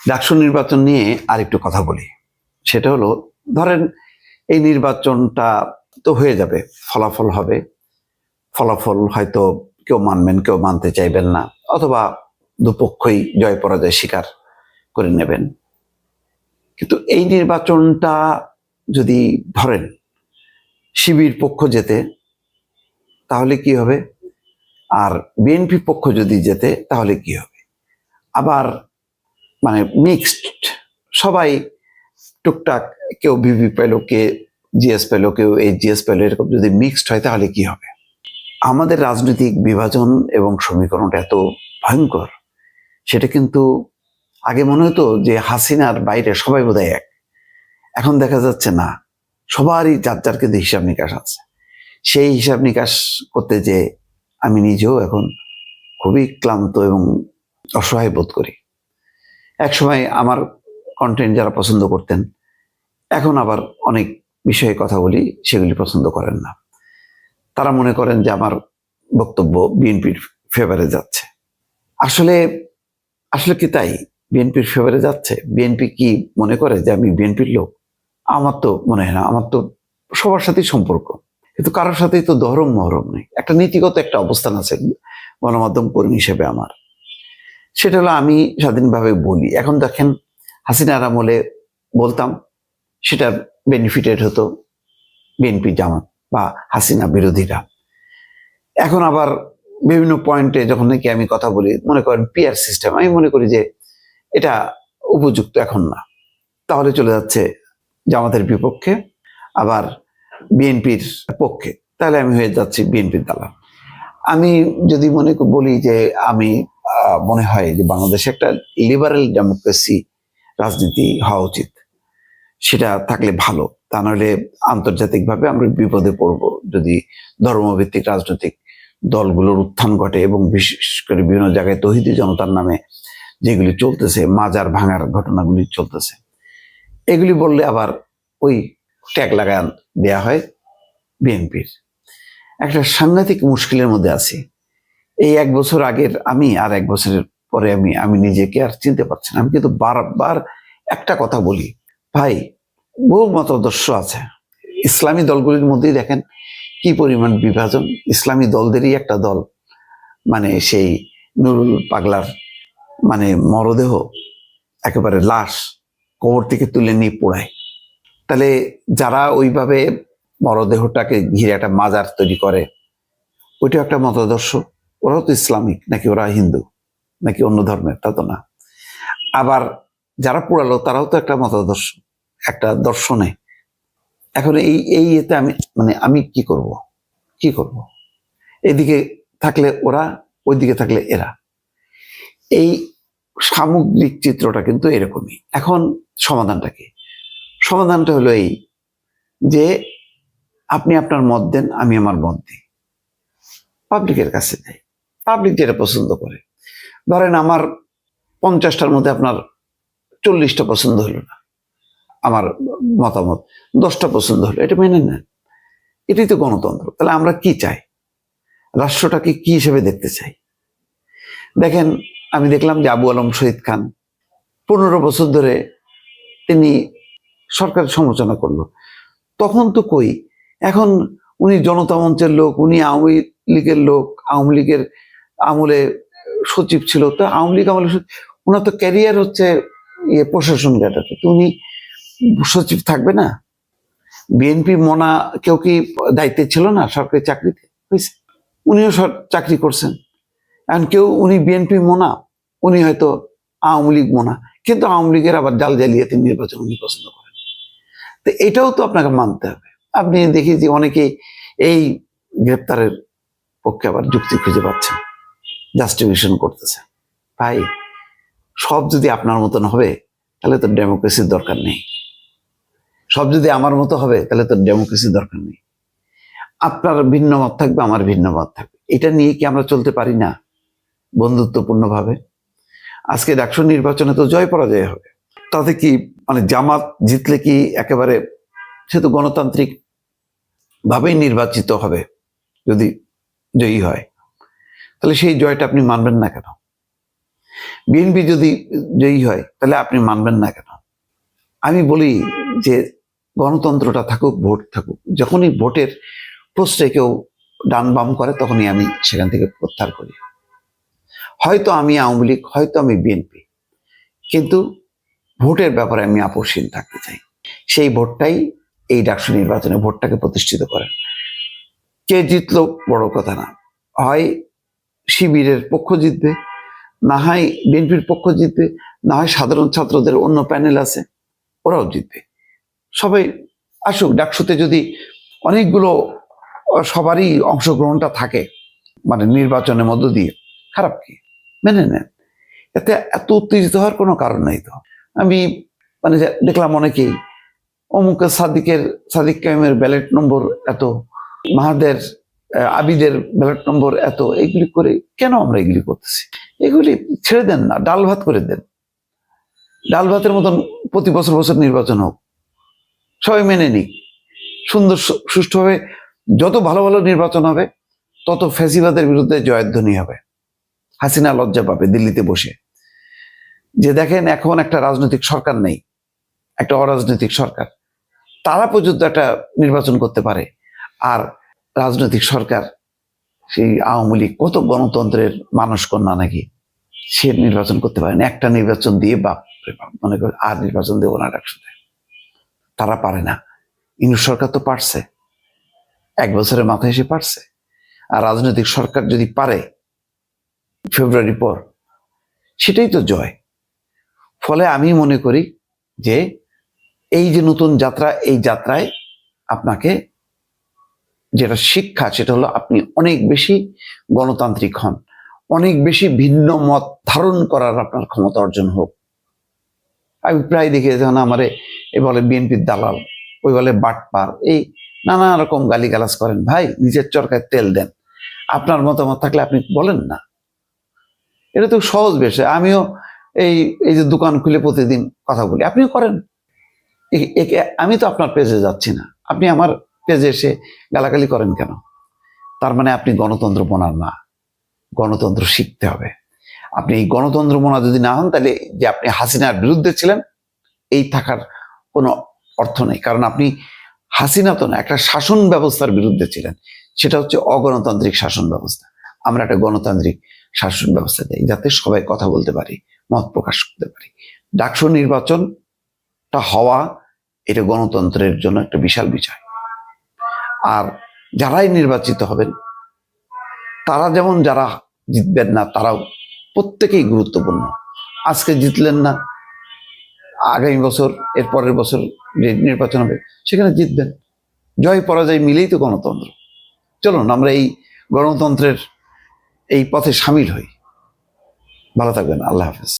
ডাকসু নির্বাচন নিয়ে আরেকটু কথা বলি। সেটা হলো, ধরেন এই নির্বাচনটা তো হয়ে যাবে, ফলাফল হবে। ফলাফল হয়তো কেউ মানবেন, কেউ মানতে চাইবেন না, অথবা দুপক্ষই জয় পরাজয় স্বীকার করে নেবেন। কিন্তু এই নির্বাচনটা যদি ধরেন, শিবির পক্ষ যেতে তাহলে কি হবে? আর বিএনপি পক্ষ যদি যেতে তাহলে কি হবে? আবার মানে মিক্সড সবাই টুকটাক কেউ বিবি পেল কে জিএস পেল, কেউ এই জিএস পেল, এরকম যদি মিক্সড হয় তাহলে কি হবে? আমাদের রাজনৈতিক বিভাজন এবং সমীকরণটা এত ভয়ঙ্কর, সেটা কিন্তু আগে মনে হতো যে হাসিনার বাইরে সবাই বোধহয় এক। এখন দেখা যাচ্ছে না, সবারই যার যার কিন্তু হিসাব নিকাশ আছে। সেই হিসাব নিকাশ করতে যে আমি নিজেও এখন খুবই ক্লান্ত এবং অসহায় বোধ করি। একসময় আমার কন্টেন্ট যারা পছন্দ করতেন, এখন আবার অনেক বিষয়ে কথা বলি, সেগুলি পছন্দ করেন না। তারা মনে করেন যে আমার বক্তব্য বিএনপির ফেভারে যাচ্ছে। আসলে আসলে কি তাই? বিএনপির ফেভারে যাচ্ছে? বিএনপি কি মনে করে যে আমি বিএনপির লোক? আমার তো মনে হয় না, আমার তো সবার সাথেই সম্পর্ক। কিন্তু কারোর সাথেই তো দহরম মহরম নেই। একটা নীতিগত একটা অবস্থান আছে গণমাধ্যম কর্মী হিসেবে আমার। সেটা হলো আমি স্বাধীনভাবে বলি। এখন দেখেন হাসিনার আমলে বলতাম, সেটার বেনিফিটেড হতো বিএনপি জামাত বা হাসিনা বিরোধীরা। এখন আবার বিভিন্ন পয়েন্টে যখন নাকি আমি কথা বলি, মনে করেন পিয়ার সিস্টেম আমি মনে করি যে এটা উপযুক্ত এখন না। তাহলে চলে যাচ্ছে জামাতের বিপক্ষে, আবার বিএনপির পক্ষে। তাহলে আমি হয়ে যাচ্ছি বিএনপির দালাল। আমি যদি মনে বলি যে আমি মনে হয় যে বাংলাদেশে একটা লিবারেল ডেমোক্রেসি রাজনীতি হওয়া উচিত। সেটা থাকলে ভালো। তা নাহলে আন্তর্জাতিকভাবে আমরা বিপদে পড়ব যদি ধর্মভিত্তিক রাজনৈতিক দলগুলোর উত্থান ঘটে এবং বিশেষ করে বিভিন্ন জায়গায় তহিদি জনতার নামে যেগুলি চলতেছে, মাজার ভাঙার ঘটনাগুলি চলতেছে। এগুলি বললে আবার ওই ট্যাগ লাগান দেয়া হয় বিএনপির। একটা সাংঘাতিক মুশকিলের মধ্যে আছি। এই এক বছর আগের আমি আর এক বছরের পরে আমি আমি নিজেকে আর চিনতে পারছি না। আমি কিন্তু বারবার একটা কথা বলি, ভাই, বহু মতাদর্শ আছে। ইসলামী দলগুলির মধ্যেই দেখেন কি পরিমাণ বিভাজন। ইসলামী দলদেরই একটা দল মানে সেই নুরুল পাগলার মানে মরদেহ একেবারে লাশ কবর থেকে তুলে নিয়ে পোড়ায়। তাহলে যারা ওইভাবে মরদেহটাকে ঘিরে একটা মাজার তৈরি করে ওইটা একটা মতাদর্শ। ওরাও তো ইসলামিক, নাকি ওরা হিন্দু, নাকি অন্য ধর্মের, তা তো না। আবার যারা পোড়ালো তারাও তো একটা মতাদর্শ, একটা দর্শনে। এখন এই এই এতে আমি মানে আমি কি করব? কি করব? এদিকে থাকলে ওরা, ওইদিকে থাকলে এরা। এই সামগ্রিক চিত্রটা কিন্তু এরকমই। এখন সমাধানটা কি? সমাধানটা হলো এই যে, আপনি আপনার মত দেন, আমি আমার মত দিই। পাবলিকের কাছে যাই। পাবলিক যেটা পছন্দ করে। ধরেন আমার পঞ্চাশটার মধ্যে আপনার চল্লিশটা পছন্দ হলো না, আমার মতামত। দশটা পছন্দ হলো, এটা মেনে নেন। এটাই তো গণতন্ত্র। তাহলে আমরা কি চাই? রাষ্ট্রটাকে কি হিসেবে দেখতে চাই? দেখেন, আমি দেখলাম যে আবু আলম শহীদ খান, পনেরো বছর ধরে তিনি সরকারের সমালোচনা করল। তখন তো কই? এখন উনি জনতা মঞ্চের লোক, উনি আওয়ামী লীগের লোক, আওয়ামী লীগের আমলে সচিব ছিল। তো আওয়ামী লীগ আমলে ওনার তো ক্যারিয়ার হচ্ছে ইয়ে প্রশাসন ক্যাডারে তো উনি সচিব থাকবে না? বিএনপি মনা কেউ কি দায়িত্বে ছিল না সরকারি চাকরিতে? হয়েছে। উনিও চাকরি করছেন। এখন কেউ, উনি বিএনপি মোনা, উনি হয়তো আওয়ামী লীগ মোনা। কিন্তু আওয়ামী লীগের আবার জাল জালিয়াতি নির্বাচন উনি পছন্দ করেন। তো এটাও তো আপনাকে মানতে হবে। আপনি দেখি যে অনেকে এই গ্রেপ্তারের পক্ষে আবার যুক্তি খুঁজে পাচ্ছেন। জাস্টিফিকেশন করতেছে। ভাই, সব যদি আপনার মতন হবে, তাহলে তো ডেমোক্রেসির দরকার নেই। সব যদি আমার মতো হবে, তাহলে তো ডেমোক্রেসির দরকার নেই। আপনার ভিন্ন মত থাকবে, আমার ভিন্ন মত থাকবে। এটা নিয়ে কি আমরা চলতে পারি না বন্ধুত্বপূর্ণভাবে? আজকে ডাকসু নির্বাচনে তো জয় পরাজয় হবে। তাতে কি মানে জামাত জিতলে কি একেবারে, সে তো গণতান্ত্রিক ভাবেই নির্বাচিত হবে, যদি জয়ী হয়। তাহলে সেই জয়টা আপনি মানবেন না কেন? বিএনপি যদি জয়ী হয়, তাহলে আপনি মানবেন না কেন? আমি বলি যে গণতন্ত্রটা থাকুক, ভোট থাকুক, যখনই ভোটের প্রশ্নে কেউ ডান বাম করে, তখনই আমি সেখান থেকে প্রত্যাহার করি। হয়তো আমি আওয়ামী লীগ, হয়তো আমি বিএনপি কিন্তু ভোটের ব্যাপারে আমি আপোষহীন থাকতে চাই। সেই ভোটটাই এই ডাকসু নির্বাচনে ভোটটাকে প্রতিষ্ঠিত করেন কে জিতলো বড় কথা না। হয় শিবিরের পক্ষ জিতবে, না হয় বিএনপির পক্ষ জিতবে, না হয় সাধারণ ছাত্রদের অন্য প্যানেল আছে, ওরাও জিতবে। সবাই আসুক, ডাকসুতে যদি অনেকগুলো সবারই অংশগ্রহণটা থাকে মানে নির্বাচনের মধ্য দিয়ে, খারাপ কি? মেনে নেন। এতে এত উত্তেজিত হওয়ার কোনো কারণ নেই তো। আমি মানে দেখলাম অনেকেই অমুক সাদিকের, সাদিক কাইমের ব্যালেট নম্বর এত, মাহাদের আবিদের ব্যালট নম্বর এত, এগুলি করে কেন আমরা এগুলি করতেছি? এগুলি ছেড়ে দেন না, ডাল ভাত করে দেন। ডাল ভাতের মতন প্রতি বছর বছর নির্বাচন হোক, সবাই মেনে নিক। সুন্দর সুষ্ঠুভাবে যত ভালো ভালো নির্বাচন হবে, তত ফ্যাসিবাদের বিরুদ্ধে জয়ধ্বনি হবে। হাসিনা লজ্জা পাবে দিল্লিতে বসে। যে দেখেন, এখন একটা রাজনৈতিক সরকার নেই, একটা অরাজনৈতিক সরকার। তারা পর্যন্ত একটা নির্বাচন করতে পারে। আর রাজনৈতিক সরকার, সেই আওয়ামী লীগ কত গণতন্ত্রের মানুষ কন্যা নাকি? সে নির্বাচন করতে পারেন। একটা নির্বাচন দিয়ে বাপ মনে করে আর নির্বাচন দেবো না একসাথে। তারা পারে না। ইন্দু সরকার তো পারছে। এক বছরের মাথায় এসে পারছে। আর রাজনৈতিক সরকার যদি পারে ফেব্রুয়ারি পর, সেটাই তো জয়। ফলে আমি মনে করি যে, এই যে নতুন যাত্রা, এই যাত্রায় আপনাকে যেটা শিক্ষা, সেটা হলো আপনি অনেক বেশি গণতান্ত্রিক হন। অনেক বেশি ভিন্ন মত ধারণ করার আপনার ক্ষমতা অর্জন হোক। আমি প্রায় দেখি যখন আমারে এ বলে বিএনপির দালাল, ওই বলে বাটপার, এই নানা রকম গালিগালাজ করেন, ভাই, নিজের চরকায় তেল দেন। আপনার মতামত থাকলে আপনি বলেন না। এটা তো সহজ বিষয় আমিও এই এই যে দোকান খুলে প্রতিদিন কথা বলি। আপনিও করেন। আমি তো আপনার পেজে যাচ্ছি না। আপনি আমার পেজে এসে গালাগালি করেন কেন? তার মানে আপনি গণতন্ত্র মনার না। গণতন্ত্র শিখতে হবে। আপনি এই গণতন্ত্র মনা যদি না হন, তাহলে যে আপনি হাসিনার বিরুদ্ধে ছিলেন, এই থাকার কোনো অর্থ নেই। কারণ আপনি হাসিনা তো না, একটা শাসন ব্যবস্থার বিরুদ্ধে ছিলেন। সেটা হচ্ছে অগণতান্ত্রিক শাসন ব্যবস্থা। আমরা একটা গণতান্ত্রিক শাসন ব্যবস্থা দেই, যাতে সবাই কথা বলতে পারি, মত প্রকাশ করতে পারি। ডাকসু নির্বাচনটা হওয়া, এটা গণতন্ত্রের জন্য একটা বিশাল বিষয় আর যারাই নির্বাচিত হবেন, তারা যেমন যারা জিতবেন না, তারাও প্রত্যেকেই গুরুত্বপূর্ণ। আজকে জিতলেন না, আগামী বছর, এর পরের বছর যে নির্বাচন হবে, সেখানে জিতবেন। জয় পরাজয় মিলেই তো গণতন্ত্র। চলুন, আমরা এই গণতন্ত্রের এই পথে সামিল হই। ভালো থাকবেন, আল্লাহ হাফেজ।